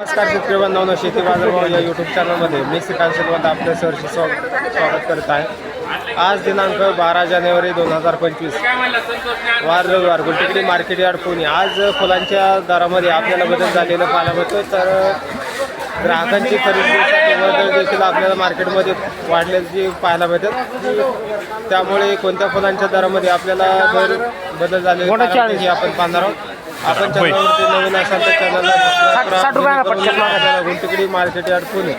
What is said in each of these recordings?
नमस्कार शेतकरी बांधवांनो शेती बाजारभाव या यूट्यूब चॅनलमध्ये मी श्रीकांत शिलवत आपलं सहर्ष स्वागत स्वागत करत आहे. आज दिनांक बारा जानेवारी दोन हजार पंचवीस. वार रविवार गुलटेकडी मार्केट यार्ड पुणे. आज फुलांच्या दरामध्ये आपल्याला बदल झालेला पाहायला मिळतो तर ग्राहकांची खरेदीसाठी बदल देखील आपल्याला मार्केटमध्ये वाढल्याची पाहायला मिळतात. त्यामुळे कोणत्या फुलांच्या दरामध्ये आपल्याला बदल हे आपण पाहणार आहोत. आपण चॅनलवरती नवीन असाल तर चॅनलला सबस्क्राईब करा. साठ रुपयाला करून पटकन मागा. आपल्याला गुंटकडी मार्केट यार्ड पुणे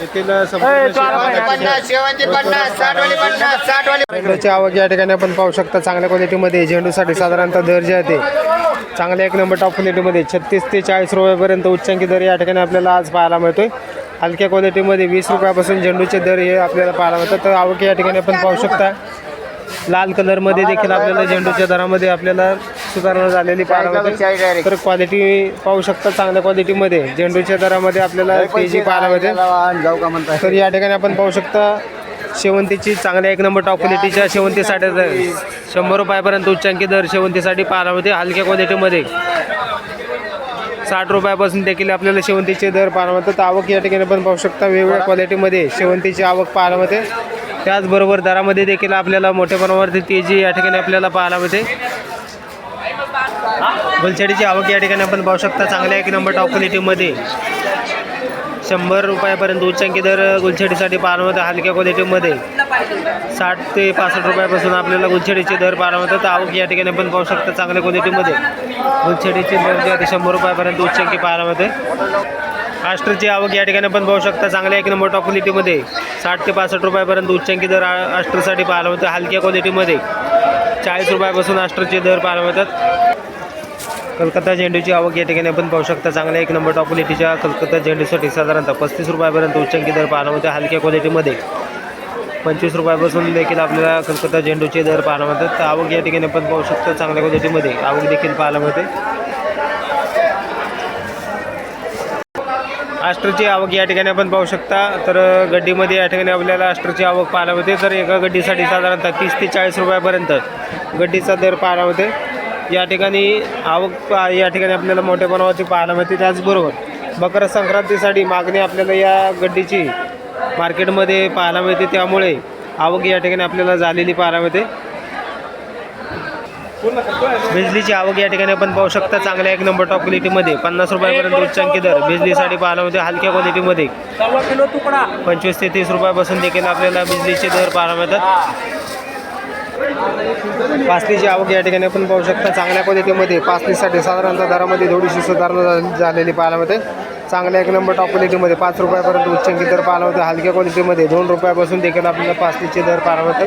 येथील संपूर्ण ए, चार रुपये. शेतकऱ्यांची पन्नास शेवंती पन्नास साठवाली पन्नास साठवाली झेंडूची आवक या ठिकाणी आपण पाहू शकता चांगल्या क्वालिटीमध्ये झेंडूसाठी साधारणतः दर जे आहे ते. चांगल्या एक नंबर टॉप क्वालिटीमध्ये छत्तीस ते चाळीस रुपयापर्यंत उच्चांकी दर या ठिकाणी आपल्याला आज पाहायला मिळतोय. हलक्या क्वालिटीमध्ये वीस रुपयापासून झेंडूचे दर हे आपल्याला पाहायला मिळतात. तर आवक या ठिकाणी आपण पाहू शकता. लाल कलरमध्ये देखील आपल्याला झेंडूच्या दरामध्ये आपल्याला सुधारणा झालेली पाहायला मिळते. तर क्वालिटी पाहू शकता चांगल्या क्वालिटीमध्ये झेंडूच्या दरामध्ये आपल्याला तेजी पाहायला मिळते. जाऊ का म्हणताय? तर या ठिकाणी आपण पाहू शकता शेवंतीची चांगल्या एक नंबर टॉप क्वालिटीच्या शेवंतीसाठी शंभर रुपयापर्यंत उच्चांकी दर शेवंतीसाठी पाहायला मिळते हलक्या क्वालिटीमध्ये साठ रुपयापासून देखील आपल्याला शेवंतीचे दर पाहायला मिळतात. तर आवक या ठिकाणी आपण पाहू शकता वेगवेगळ्या क्वालिटीमध्ये शेवंतीची आवक पाहायला मिळते. त्याचबरोबर दरामध्ये देखील आपल्याला मोठ्या प्रमाणावरती तेजी या ठिकाणी आपल्याला पाहायला मिळते. गुलछडीची आवक या ठिकाणी आपण पाहू शकता. चांगल्या एक नंबर टॉप क्वालिटीमध्ये शंभर रुपयापर्यंत उच्चांकी दर गुलछडीसाठी पाहायला हलक्या क्वालिटीमध्ये साठ ते पासष्ट रुपयापासून आपल्याला गुलछडीचे दर पाहायला तर आवक या ठिकाणी आपण पाहू शकता चांगल्या क्वालिटीमध्ये गुलछडीचे दर जे आहे ते शंभर रुपयापर्यंत उच्चांकी पाहायला मिळते. आष्ट्रची आवक या ठिकाणी आपण पाहू शकता चांगल्या एक नंबर टॉप क्वालिटीमध्ये साठ ते पासष्ट रुपयापर्यंत उच्चांकी दर आ- आष्ट्रसाठी पाहायला मिळतं हलक्या क्वालिटीमध्ये चाळीस रुपयापासून आष्ट्रचे दर पाहायला मिळतात. कलकत्ता झेंडूची आवक या ठिकाणी आपण पाहू शकता. चांगल्या एक नंबर टॉप क्वालिटीच्या कलकत्ता झेंडूसाठी साधारणतः पस्तीस रुपयापर्यंत उच्चांकी दर पाहायला मिळते. हलक्या क्वालिटीमध्ये पंचवीस रुपयापासून देखील आपल्याला कलकत्ता झेंडूचे दर पाहायला मिळतात. तर आवक या ठिकाणी आपण पाहू शकता चांगल्या क्वालिटीमध्ये आवक देखील पाहायला मिळते. आष्ट्रची आवक या ठिकाणी आपण पाहू शकता. तर गड्डीमध्ये या ठिकाणी आपल्याला आष्ट्रची आवक पाहायला मिळते. तर एका गड्डीसाठी साधारणतः तीस ते चाळीस रुपयापर्यंत गड्डीचा दर पाहायला मिळते. या ठिकाणी आवक पा- या ठिकाणी आपल्याला मोठ्या प्रमाणावरती पाहायला मिळते. त्याचबरोबर मकर संक्रांतीसाठी मागणी आपल्याला या गड्डीची मार्केटमध्ये पाहायला मिळते. त्यामुळे आवक या ठिकाणी आपल्याला झालेली पाहायला मिळते. बिजलीची आवक या ठिकाणी आपण पाहू शकता. चांगल्या एक नंबर टॉप क्वालिटीमध्ये पन्नास रुपयापर्यंत उच्चांकी दर बिजलीसाठी पाहायला मिळते. हलक्या क्वालिटीमध्ये पंचवीस ते तीस रुपयापासून देखील आपल्याला बिजलीचे दर पाहायला मिळतात. पासलीची आवक या ठिकाणी आपण पाहू शकता. चांगल्या क्वालिटीमध्ये पासलीसाठी साधारणतः दरामध्ये थोडीशी सुधारणा झालेली पाहायला मिळते. चांगल्या एक नंबर टॉप क्वालिटीमध्ये पाच रुपयापर्यंत उच्चांकी दर पाहायला होतं हलक्या क्वालिटीमध्ये दोन रुपयापासून देखील आपल्याला पासलीचे दर पाहायला मिळतात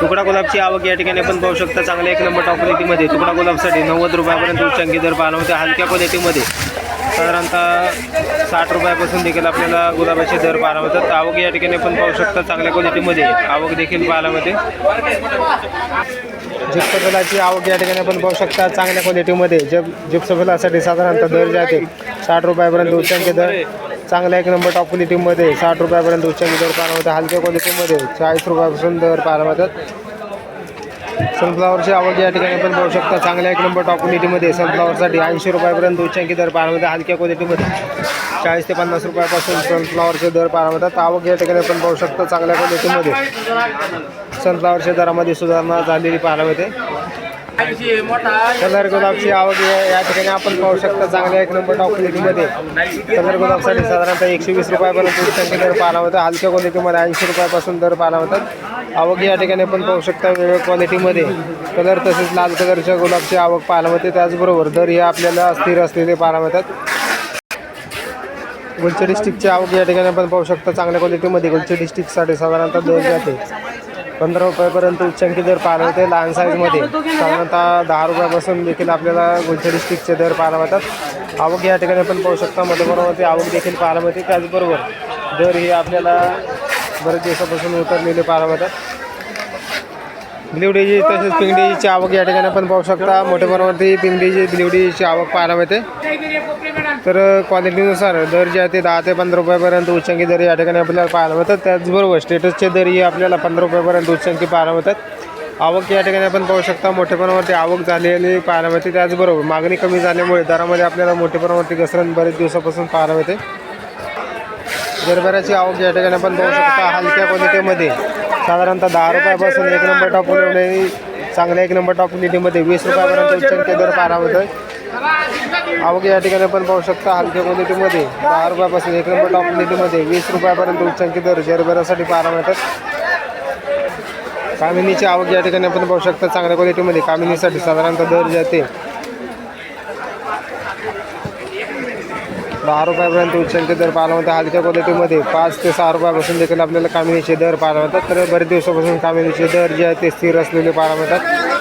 तुकडा गुलाबची आवक या ठिकाणी आपण पाहू शकता. चांगल्या एक नंबर टॉप क्वालिटीमध्ये तुकडा गुलाबसाठी नव्वद रुपयापर्यंत उच्चांकी दर पाहायला मिळते. हलक्या क्वालिटीमध्ये साधारणतः साठ रुपयापासून देखील आपल्याला गुलाबाचे दर पाहायला मिळतात. आवक या ठिकाणी आपण पाहू शकता चांगल्या क्वालिटीमध्ये आवक देखील पाहायला मिळते. जिप्सफलाची आवक या ठिकाणी आपण पाहू शकता चांगल्या क्वालिटीमध्ये. जब जिप्सफलासाठी साधारणतः दर जे आहे साठ रुपयापर्यंत उच्चांकी दर. चांगल्या एक नंबर टॉप क्वालिटीमध्ये साठ रुपयापर्यंत उच्चांकी दर पाहायला मिळतात. हलक्या क्वालिटीमध्ये चाळीस रुपयापासून दर पाहायला मिळतात. सनफ्लावरची आवक या ठिकाणी आपण पाहू शकता. चांगल्या एक नंबर टॉप क्वालिटीमध्ये सनफ्लावरसाठी ऐंशी रुपयापर्यंत उच्चांकी दर पाहायला हलक्या क्वालिटीमध्ये चाळीस ते पन्नास रुपयापासून सनफ्लावरचे दर पाहायला आवक या ठिकाणी आपण पाहू शकता. चांगल्या क्वालिटीमध्ये सनफ्लावरच्या दरामध्ये सुधारणा झालेली पाहायला मिळते. कलर गुलाबची आवक या ठिकाणी आपण पाहू शकता चांगल्या एक नंबर टॉप क्वालिटीमध्ये कलर गुलाबसाठी साधारणतः एकशे वीस रुपयापर्यंत उच्चांकी दर पाहायला होता हलक्या क्वालिटीमध्ये ऐंशी रुपयापासून दर पाहायला होतात आवक या ठिकाणी आपण पाहू शकता वेगवेगळ्या क्वालिटीमध्ये. कलर तसेच लाल कलरच्या गुलाबची आवक पाहायला होते त्याचबरोबर दर हे आपल्याला स्थिर असलेले पाहायला मिळतात. गुलचडी स्टिकची आवक या ठिकाणी आपण पाहू शकता. चांगल्या क्वालिटीमध्ये गुलचडी स्टिकसाठी साधारणतः दर जाते. पंधरा रुपयापर्यंत उच्चांकी दर पाहायला होते लहान साईजमध्ये साधारणतः दहा रुपयापासून देखील आपल्याला गुलछडी स्टिकचे दर पाहायला मिळतात. आवक या ठिकाणी आपण पाहू शकता मोठ्या आवक देखील पाहायला मिळते. त्याचबरोबर दर हे आपल्याला बरेच दिवसापासून उतरलेले पाहायला मिळतात. बिलिवडीची तसेच पिंगडीची आवक या ठिकाणी आपण पाहू शकता. मोठ्या प्रमाणावरती पिंगडीची बिलिवडीची आवक पाहायला मिळते. तर क्वालिटीनुसार दर जे आहे ते दहा ते पंधरा रुपयापर्यंत उच्चांकी दर या ठिकाणी आपल्याला पाहायला मिळतात. त्याचबरोबर स्टेटसचे दरही आपल्याला पंधरा रुपयापर्यंत उच्चांकी पाहायला मिळतात. आवक या ठिकाणी आपण पाहू शकता. मोठ्या प्रमाणावरती आवक झालेली पाहायला मिळते. त्याचबरोबर मागणी कमी झाल्यामुळे दरामध्ये आपल्याला मोठ्या प्रमाणावरती घसरण बरेच दिवसापासून पाहायला मिळते. जरभराची आवक या ठिकाणी आपण पाहू शकता. हलक्या क्वालिटीमध्ये साधारणतः दहा रुपयापासून एक नंबर टॉप उलवलेली चांगल्या एक नंबर टॉप क्वालिटीमध्ये वीस रुपयापर्यंत उच्चांकी दर पारा होतं आवक या ठिकाणी आपण पाहू शकता हलक्या क्वालिटीमध्ये दहा रुपयापासून एक नंबर टॉप क्वालिटीमध्ये वीस रुपयापर्यंत उच्चांकी दर जरभरासाठी पारा मिळतात. कामिनीची आवक या ठिकाणी आपण पाहू शकता चांगल्या क्वालिटीमध्ये कामिनीसाठी साधारणतः दर जाते दहा रुपयापर्यंत उच्चांकी दर पाहायला मिळतात. हलक्या क्वालिटीमध्ये पाच ते सहा रुपयापासून देखील आपल्याला कामिनीचे दर पाहायला मिळतात. तर बरेच दिवसापासून कामिनीचे दर जे आहेत ते स्थिर असलेले पाहायला मिळतात.